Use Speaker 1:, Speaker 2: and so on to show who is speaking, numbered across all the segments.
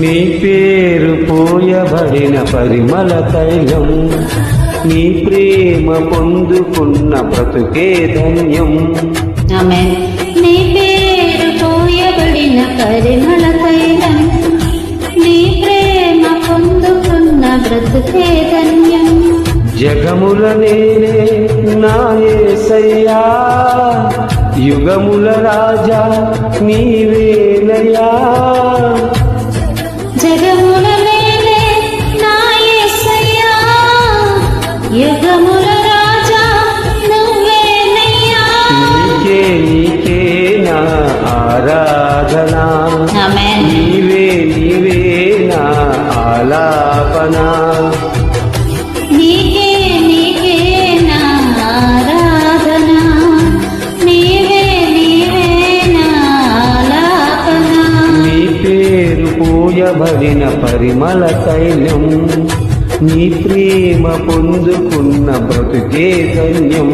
Speaker 1: నీ పేరు పోయబడిన పరిమళ తైలం. నీ ప్రేమ పొందుకున్న బ్రతుకే ధన్యం.
Speaker 2: నీ పేరు పోయబడిన పరిమళ తైలం. నీ ప్రేమ పొందుకున్న బ్రతుకే ధన్యం.
Speaker 1: జగముల నేనే నాయసయ్యా యుగముల రాజా నీవేలయా ఆలాపనా
Speaker 2: నీకే నీకే నా ఆరాధన. నీవే నీవే నా ఆలాపన.
Speaker 1: నీ పేరు పోయబడిన పరిమళ తైలం. నీ ప్రేమ పొందుకున్న బ్రతుకే ధన్యం.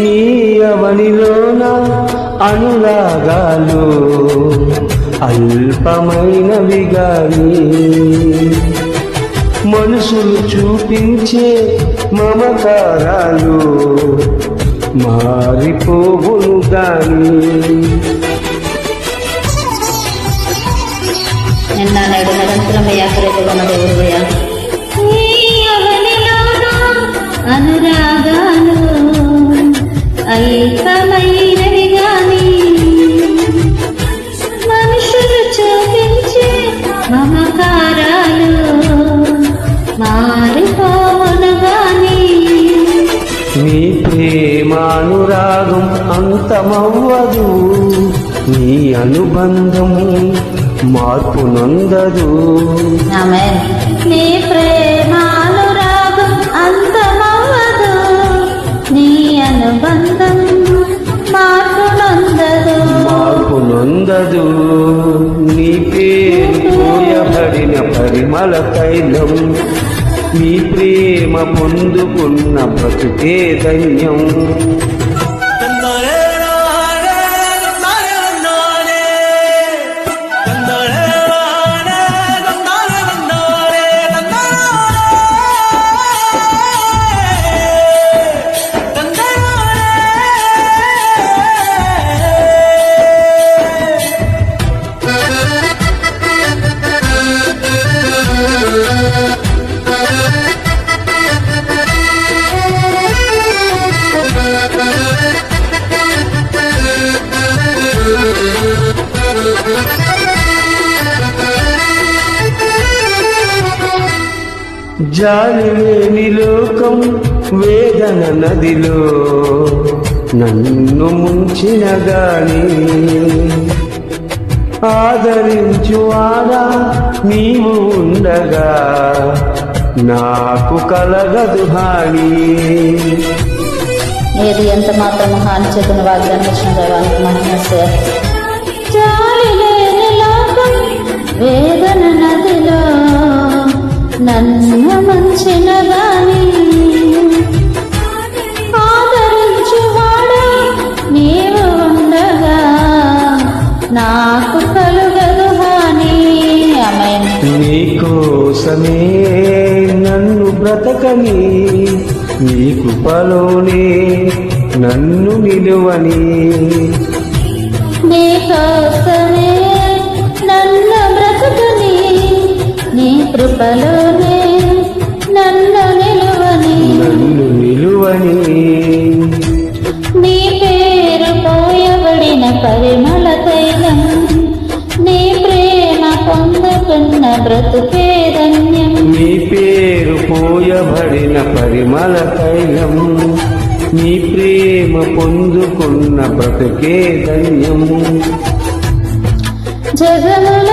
Speaker 1: నీ అనురాగాలు అల్పమైనవిగాని మనుషులు చూపించే మమకారాలు మారిపోవును గాని.
Speaker 2: నిన్న నేడు నిరంతరమయ్యా కృపగల దేవుడయ్యా అల్పమైనవి గాని మనుషులు చూపించే మమకారాలు మారిపోవును గాని
Speaker 1: నీ ప్రేమానురాగం అంతమవ్వదు నీ అనుబంధం మార్పు నొందదు
Speaker 2: ఆమేన్. నీ ప్రేమానురాగం
Speaker 1: తైలం మీ ప్రేమ పొందుకున్న బ్రతుకే ధన్యం జాలిలేని లోకం వేదన నదిలో నన్ను ముంచిన గాని ఆదరించు ఆడా నీవు ఉండగా నాకు కలగదు హాని.
Speaker 2: ఏది ఎంత మాత్రం హాని చేతున్న వాగ్దానం ఇచ్చిన దైవానికి మహిమస్య జాలి లేని లోకం వేదన నదిలో నన్ను
Speaker 1: నీకోసమే నన్ను బ్రతకని నీ కృపలోనే నన్ను నిలువని.
Speaker 2: నీ కోసమే నన్ను బ్రతుకుని నీ కృపలోనే నన్ను నిలువని.
Speaker 1: నన్ను నిలువని.
Speaker 2: నీ పేరు పోయబడిన పరిమళ తైలం నీ ప్రేమ పొందుకున్న బ్రతుకే
Speaker 1: పేరు పోయబడిన పరిమళ తైలం. నీ ప్రేమ పొందుకున్న బ్రతుకే ధన్యం.
Speaker 2: జగముల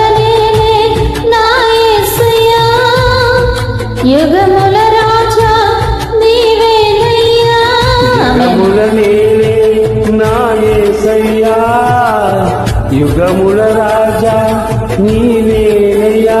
Speaker 2: నా యేసయ్యా యుగముల రాజా నీవేనయ్యా
Speaker 1: యుగముల నేనే నా యేసయ్యా యుగముల రాజా నీవేనయ్యా